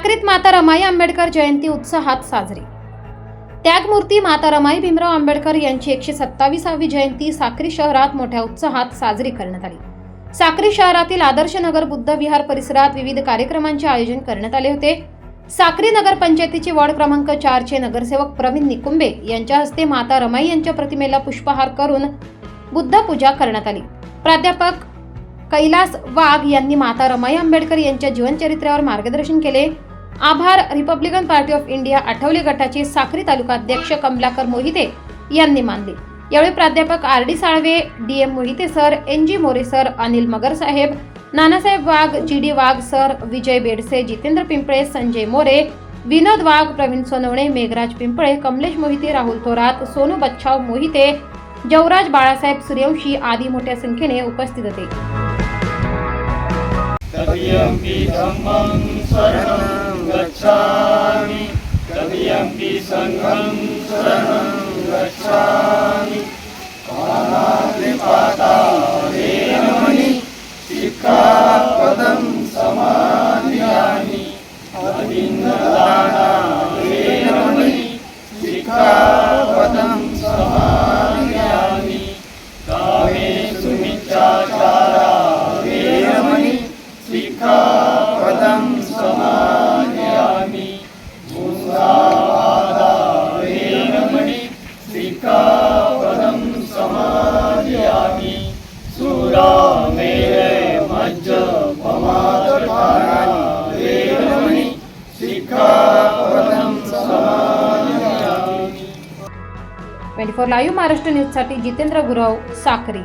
साक्रीत माता रमाई आंबेडकर जयंती उत्साहात साजरी. त्यागमूर्ती माता रमाई भीमराव आंबेडकर यांची एकशे सत्तावीसावी जयंती साक्री शहरात मोठ्या उत्साहात साजरी करण्यात आली. साक्री शहरातील आदर्श नगर बुद्ध विहार परिसरात विविध कार्यक्रमांचे आयोजन करण्यात आले होते. साक्री नगर पंचायतीचे वॉर्ड क्रमांक चारचे नगरसेवक प्रवीण निकुंबे यांच्या हस्ते माता रमाई यांच्या प्रतिमेला पुष्पहार करून बुद्ध पूजा करण्यात आली. प्राध्यापक कैलास वाघ यांनी माता रमाई आंबेडकर यांच्या जीवनचरित्रावर मार्गदर्शन केले. आभार. Republican Party of India Athawale गटाचे साक्री तालुका अध्यक्ष कमलाकर मोहिते यांनी मानले. यावेळी प्राध्यापक R D Salve D M Mohite sir N G More sir Anil Magar साहेब नानासाहेब वाघ जी डी वाघ सर विजय बेडसे जितेंद्र पिंपळे संजय मोरे विनोद वाघ प्रवीण सोनवणे मेघराज पिंपळे कमलेश मोहिते राहुल थोरात सोनू बच्छाव मोहिते जवराज बाळासाहेब सूर्यवंशी आदी मोठ्या संख्येने उपस्थित होते. गच्छामि। तदीयम्पि सङ्घं शरणं गच्छामि। पादाग्निपादारेणमणि ट्वेंटी फोर लाईव्ह महाराष्ट्र न्यूजसाठी जितेंद्र गुरव साखरी।